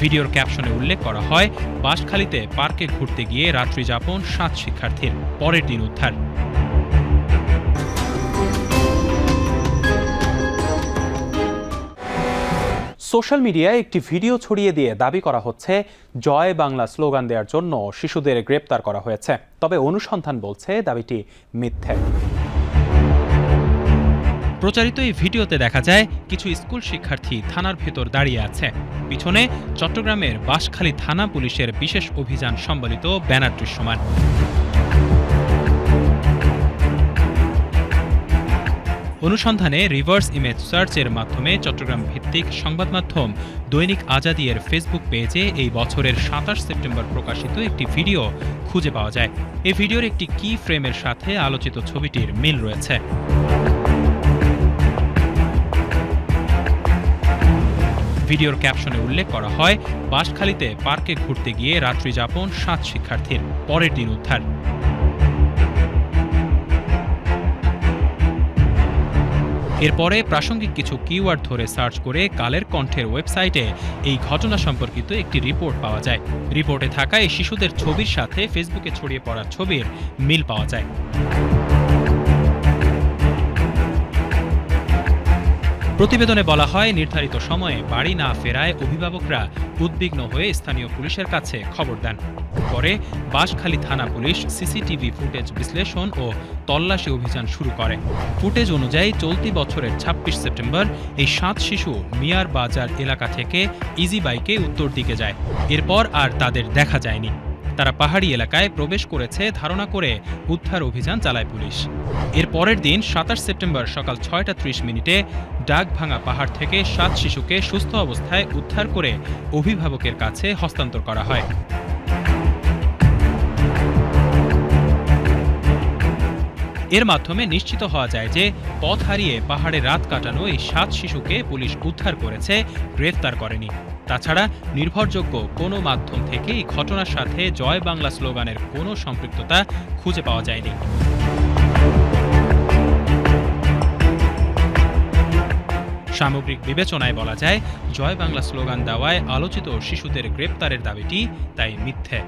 ভিডিওর ক্যাপশনে উল্লেখ করা হয়, বাঁশখালীতে পার্কে ঘুরতে গিয়ে রাত্রি যাপন সাত শিক্ষার্থীর পরের দিন উদ্ধার। সোশ্যাল মিডিয়ায় একটি ভিডিও ছড়িয়ে দিয়ে দাবি করা হচ্ছে, জয় বাংলা স্লোগান দেওয়ার জন্য শিশুদের গ্রেপ্তার করা হয়েছে। তবে অনুসন্ধান বলছে, দাবিটি মিথ্যে। প্রচারিত এই ভিডিওতে দেখা যায়, কিছু স্কুল শিক্ষার্থী থানার ভেতর দাঁড়িয়ে আছে। পিছনে চট্টগ্রামের বাঁশখালী থানা পুলিশের বিশেষ অভিযান সম্বলিত ব্যানার দৃশ্যমান। অনুসন্ধানে রিভার্স ইমেজ সার্চের মাধ্যমে চট্টগ্রাম ভিত্তিক সংবাদ মাধ্যম দৈনিক আজাদি এর ফেসবুক পেজে এই বছরের সাতাশ সেপ্টেম্বর প্রকাশিত একটি ভিডিও খুঁজে পাওয়া যায়। এই ভিডিওর একটি কি ফ্রেমের সাথে আলোচিত ছবিটির মিল রয়েছে। ভিডিওর ক্যাপশনে উল্লেখ করা হয়, বাঁশখালীতে পার্কে ঘুরতে গিয়ে রাত্রি যাপন সাত শিক্ষার্থীর, পরের দিন উদ্ধার। এরপরে প্রাসঙ্গিক কিছু কিওয়ার্ড ধরে সার্চ করে কালের কণ্ঠের ওয়েবসাইটে এই ঘটনা সম্পর্কিত একটি রিপোর্ট পাওয়া যায়। রিপোর্টে থাকা এই শিশুদের ছবির সাথে ফেসবুকে ছড়িয়ে পড়া ছবির মিল পাওয়া যায়। প্রতিবেদনে বলা হয়, নির্ধারিত সময়ে বাড়ি না ফেরায় অভিভাবকরা উদ্বিগ্ন হয়ে স্থানীয় পুলিশের কাছে খবর দেন। পরে বাঁশখালী থানা পুলিশ সিসিটিভি ফুটেজ বিশ্লেষণ ও তল্লাশি অভিযান শুরু করে। ফুটেজ অনুযায়ী চলতি বছরের ছাব্বিশ সেপ্টেম্বর এই সাত শিশু মিয়ার বাজার এলাকা থেকে ইজি বাইকে উত্তর দিকে যায়। এরপর আর তাদের দেখা যায়নি। তারা পাহাড়ি এলাকায় প্রবেশ করেছে ধারণা করে উদ্ধার অভিযান চালায় পুলিশ। এর পরের দিন সাতাশ সেপ্টেম্বর সকাল ছয়টা ত্রিশ মিনিটে ডাকভাঙা পাহাড় থেকে সাত শিশুকে সুস্থ অবস্থায় উদ্ধার করে অভিভাবকের কাছে হস্তান্তর করা হয়। এর মাধ্যমে নিশ্চিত হওয়া যায় যে পথ হারিয়ে পাহাড়ে রাত কাটানো এই সাত শিশুকে পুলিশ উদ্ধার করেছে, গ্রেফতার করেনি। তাছাড়া নির্ভরযোগ্য কোনো মাধ্যম থেকে এই ঘটনার সাথে জয় বাংলা স্লোগানের কোনো সম্পৃক্ততা খুঁজে পাওয়া যায়নি। সামগ্রিক বিবেচনায় বলা যায়, জয় বাংলা স্লোগান দেওয়ায় আলোচিত শিশুদের গ্রেপ্তারের দাবিটি তাই মিথ্যে।